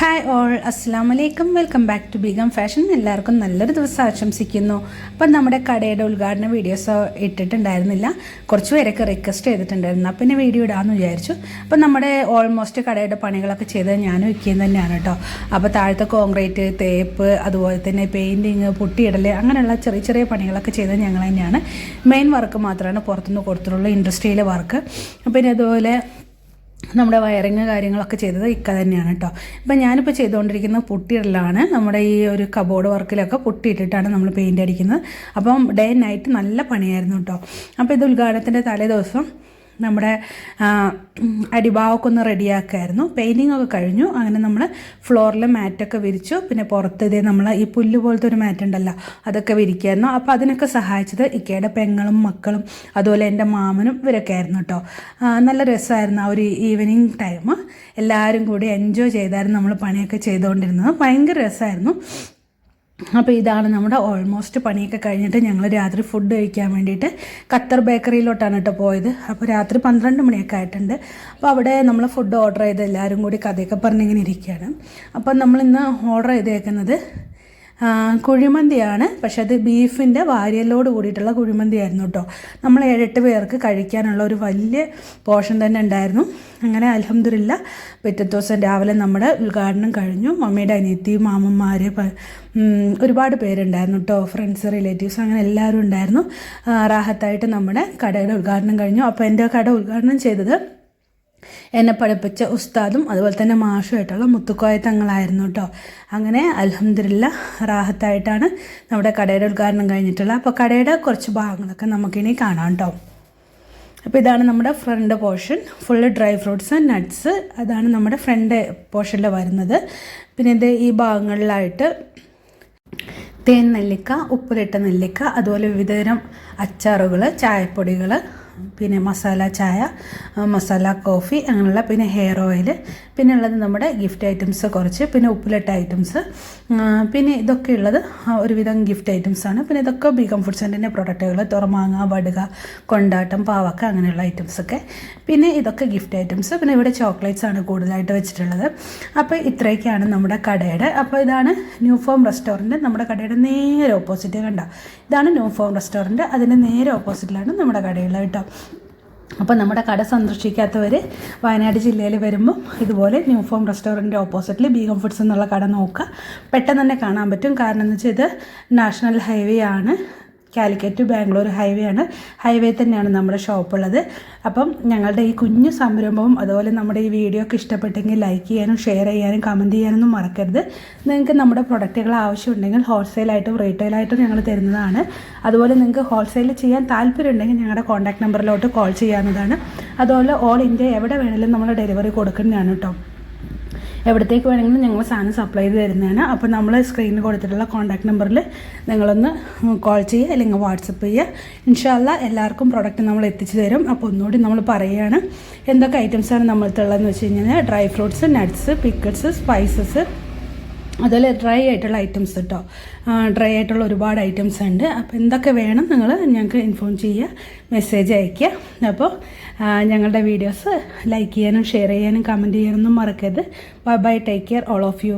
Hi all അസ്സാം വലൈക്കും welcome back to Begum fashion എല്ലാവർക്കും നല്ലൊരു ദിവസം ആശംസിക്കുന്നു. അപ്പം നമ്മുടെ കടയുടെ ഉദ്ഘാടന വീഡിയോസ് ഇട്ടിട്ടുണ്ടായിരുന്നില്ല. കുറച്ച് പേരൊക്കെ റിക്വസ്റ്റ് ചെയ്തിട്ടുണ്ടായിരുന്നു. അപ്പം പിന്നെ വീഡിയോ ഇടാമെന്ന് വിചാരിച്ചു. അപ്പം നമ്മുടെ ഓൾമോസ്റ്റ് കടയുടെ പണികളൊക്കെ ചെയ്തത് ഞാനും വയ്ക്കുന്നത് തന്നെയാണ് കേട്ടോ. അപ്പോൾ താഴത്തെ കോൺക്രീറ്റ് തേപ്പ് അതുപോലെ തന്നെ പെയിന്റിങ് പുട്ടിയിടൽ അങ്ങനെയുള്ള ചെറിയ ചെറിയ പണികളൊക്കെ ചെയ്തത് ഞങ്ങൾ തന്നെയാണ്. മെയിൻ വർക്ക് മാത്രമാണ് പുറത്തുനിന്ന് കൊടുത്തിട്ടുള്ള ഇൻഡസ്ട്രിയിലെ വർക്ക് പിന്നെ അതുപോലെ നമ്മുടെ വയറിങ് കാര്യങ്ങളൊക്കെ ചെയ്തത് ഇക്ക തന്നെയാണ് കേട്ടോ ഇപ്പം ഞാനിപ്പോൾ ചെയ്തുകൊണ്ടിരിക്കുന്ന പുട്ടിയിടലാണ് നമ്മുടെ ഈ ഒരു കബോർഡ് വർക്കിലൊക്കെ പുട്ടിയിട്ടിട്ടാണ് നമ്മൾ പെയിന്റ് അടിക്കുന്നത്. അപ്പം ഡേ നൈറ്റ് നല്ല പണിയായിരുന്നു കേട്ടോ അപ്പോൾ ഇത് ഉദ്ഘാടനത്തിന്റെ തലേ ദിവസം നമ്മുടെ ഒന്ന് റെഡിയാക്കായിരുന്നു. പെയിന്റിംഗ് ഒക്കെ കഴിഞ്ഞു. അങ്ങനെ നമ്മൾ ഫ്ലോറിൽ മാറ്റൊക്കെ വിരിച്ചു. പിന്നെ പുറത്ത് ഇതേ നമ്മൾ ഈ പുല്ല് പോലത്തെ ഒരു മാറ്റ് ഉണ്ടല്ലോ അതൊക്കെ വിരിക്കായിരുന്നു. അപ്പോൾ അതിനൊക്കെ സഹായിച്ചത് ഇക്കയുടെ പെങ്ങളും മക്കളും അതുപോലെ എന്റെ മാമനും ഇവരൊക്കെ ആയിരുന്നു കേട്ടോ. നല്ല രസമായിരുന്നു ആ ഒരു ഈവനിങ് ടൈം എല്ലാവരും കൂടി എൻജോയ് ചെയ്തായിരുന്നു നമ്മൾ പണിയൊക്കെ ചെയ്തുകൊണ്ടിരുന്നത്. ഭയങ്കര രസമായിരുന്നു. അപ്പോൾ ഇതാണ് നമ്മുടെ ഓൾമോസ്റ്റ് പണിയൊക്കെ കഴിഞ്ഞിട്ട് ഞങ്ങൾ രാത്രി ഫുഡ് കഴിക്കാൻ വേണ്ടിയിട്ട് ഖത്തർ ബേക്കറിയിലോട്ടാണ് കേട്ടോ പോയത്. അപ്പോൾ രാത്രി പന്ത്രണ്ട് മണിയൊക്കെ ആയിട്ടുണ്ട്. അപ്പോൾ അവിടെ നമ്മൾ ഫുഡ് ഓർഡർ ചെയ്ത് എല്ലാവരും കൂടി കഥയൊക്കെ പറഞ്ഞിങ്ങനെ ഇരിക്കുകയാണ്. അപ്പോൾ നമ്മളിന്ന് ഓർഡർ ചെയ്തേക്കുന്നത് കുഴിമന്തിയാണ്. പക്ഷെ അത് ബീഫിന്റെ വാരിയലോട് കൂടിയിട്ടുള്ള കുഴിമന്തിയായിരുന്നു കേട്ടോ. നമ്മൾ ഏഴെട്ട് പേർക്ക് കഴിക്കാനുള്ള ഒരു വലിയ പോർഷൻ തന്നെ ഉണ്ടായിരുന്നു. അങ്ങനെ അലഹമില്ല പിറ്റത്തെ ദിവസം രാവിലെ നമ്മുടെ ഉദ്ഘാടനം കഴിഞ്ഞു. മമ്മിയുടെ അനിയത്തി മാമന്മാർ ഒരുപാട് പേരുണ്ടായിരുന്നു കേട്ടോ. ഫ്രണ്ട്സ് റിലേറ്റീവ്സ് അങ്ങനെ എല്ലാവരും ഉണ്ടായിരുന്നു. റാഹത്തായിട്ട് നമ്മുടെ കടയുടെ ഉദ്ഘാടനം കഴിഞ്ഞു. അപ്പോൾ എന്റെ കട ഉദ്ഘാടനം ചെയ്തത് എന്നെ പഠിപ്പിച്ച ഉസ്താദും അതുപോലെ തന്നെ മാഷുമായിട്ടുള്ള മുത്തുക്കോയ തങ്ങളായിരുന്നു കേട്ടോ അങ്ങനെ അലഹമില്ല റാഹത്തായിട്ടാണ് നമ്മുടെ കടയുടെ ഉദ്ഘാടനം കഴിഞ്ഞിട്ടുള്ളത്. അപ്പോൾ കടയുടെ കുറച്ച് ഭാഗങ്ങളൊക്കെ നമുക്കിനി കാണാം കേട്ടോ അപ്പോൾ ഇതാണ് നമ്മുടെ front portion full dry fruits nuts അതാണ് നമ്മുടെ ഫ്രണ്ട് പോർഷനിൽ വരുന്നത്. പിന്നെ ഇത് ഈ ഭാഗങ്ങളിലായിട്ട് തേൻ നെല്ലിക്ക ഉപ്പിലിട്ട നെല്ലിക്ക അതുപോലെ വിവിധതരം അച്ചാറുകൾ ചായപ്പൊടികൾ പിന്നെ മസാല ചായ മസാല കോഫി അങ്ങനെയുള്ള പിന്നെ ഹെയർ ഓയിൽ പിന്നെ ഉള്ളത് നമ്മുടെ ഗിഫ്റ്റ് ഐറ്റംസ് കുറച്ച് പിന്നെ ഉപ്പിലിട്ട ഐറ്റംസ് പിന്നെ ഇതൊക്കെ ഉള്ളത് ഒരുവിധം ഗിഫ്റ്റ് ഐറ്റംസ് ആണ്. പിന്നെ ഇതൊക്കെ ബി ഫുഡ് സെന്ററിന്റെ പ്രൊഡക്റ്റുകൾ തുറമാങ്ങ വടുക കൊണ്ടാട്ടം പാവക്ക അങ്ങനെയുള്ള ഐറ്റംസൊക്കെ പിന്നെ ഇതൊക്കെ ഗിഫ്റ്റ് ഐറ്റംസ് പിന്നെ ഇവിടെ ചോക്ലേറ്റ്സ് ആണ് കൂടുതലായിട്ട് വെച്ചിട്ടുള്ളത്. അപ്പോൾ ഇത്രയൊക്കെയാണ് നമ്മുടെ കടയുടെ അപ്പോൾ ഇതാണ് ന്യൂ ഫോം റെസ്റ്റോറന്റ് നമ്മുടെ കടയുടെ നേരെ ഓപ്പോസിറ്റ് കണ്ട? ഇതാണ് ന്യൂ ഫോം റെസ്റ്റോറന്റ് അതിന്റെ നേരെ ഓപ്പോസിറ്റിലാണ് നമ്മുടെ കടയുള്ളത് കേട്ടോ. അപ്പോൾ നമ്മുടെ കട സന്ദർശിക്കാത്തവർ വയനാട് ജില്ലയിൽ വരുമ്പം ഇതുപോലെ ന്യൂ ഫോം റെസ്റ്റോറന്റിന്റെ ഓപ്പോസിറ്റിൽ ബീഗം ഫുഡ്സ് എന്നുള്ള കട നോക്കുക. പെട്ടെന്ന് തന്നെ കാണാൻ പറ്റും. കാരണം എന്ന് വെച്ചാൽ ഇത് നാഷണൽ ഹൈവേ ആണ്. കാലിക്കറ്റ് ബാംഗ്ലൂർ ഹൈവേ ആണ്. ഹൈവേ തന്നെയാണ് നമ്മുടെ ഷോപ്പുള്ളത് അപ്പം ഞങ്ങളുടെ ഈ കുഞ്ഞു സംരംഭവും അതുപോലെ നമ്മുടെ ഈ വീഡിയോ ഒക്കെ ഇഷ്ടപ്പെട്ടെങ്കിൽ ലൈക്ക് ചെയ്യാനും ഷെയർ ചെയ്യാനും കമന്റ് ചെയ്യാനൊന്നും മറക്കരുത്. നിങ്ങൾക്ക് നമ്മുടെ പ്രൊഡക്റ്റുകൾ ആവശ്യമുണ്ടെങ്കിൽ ഹോൾസെയിലായിട്ടും റീറ്റെയിലായിട്ടും ഞങ്ങൾ തരുന്നതാണ്. അതുപോലെ നിങ്ങൾക്ക് ഹോൾസെയിൽ ചെയ്യാൻ താല്പര്യമുണ്ടെങ്കിൽ ഞങ്ങളുടെ കോൺടാക്ട് നമ്പറിലോട്ട് കോൾ ചെയ്യാവുന്നതാണ്. അതുപോലെ ഓൾ ഇന്ത്യ എവിടെ വേണമെങ്കിലും നമ്മൾ ഡെലിവറി കൊടുക്കുന്നതാണ് കേട്ടോ എവിടത്തേക്ക് വേണമെങ്കിലും ഞങ്ങൾ സാധനം സപ്ലൈ ചെയ്ത് തരുന്നതാണ്. അപ്പോൾ നമ്മൾ സ്ക്രീനിൽ കൊടുത്തിട്ടുള്ള കോൺടാക്ട് നമ്പറിൽ നിങ്ങളൊന്ന് കോൾ ചെയ്യുക അല്ലെങ്കിൽ വാട്സപ്പ് ചെയ്യുക ഇൻഷാല്ല എല്ലാവർക്കും പ്രൊഡക്റ്റ് നമ്മൾ എത്തിച്ചു തരും. അപ്പോൾ ഒന്നുകൂടി നമ്മൾ പറയുകയാണ് എന്തൊക്കെ ഐറ്റംസാണ് നമ്മൾക്കുള്ളതെന്ന് വെച്ച് കഴിഞ്ഞാൽ dry fruits nuts pickles spices അതുപോലെ ഡ്രൈ ആയിട്ടുള്ള ഐറ്റംസ് കേട്ടോ ഡ്രൈ ആയിട്ടുള്ള ഒരുപാട് ഐറ്റംസ് ഉണ്ട്. അപ്പോൾ എന്തൊക്കെ വേണം നിങ്ങൾ ഞങ്ങൾക്ക് ഇൻഫോം ചെയ്യുക മെസ്സേജ് അയയ്ക്കുക അപ്പോൾ ഞങ്ങളുടെ വീഡിയോസ് ലൈക്ക് ചെയ്യാനും ഷെയർ ചെയ്യാനും കമന്റ് ചെയ്യാനൊന്നും മറക്കരുത്. Bye bye take care all of you.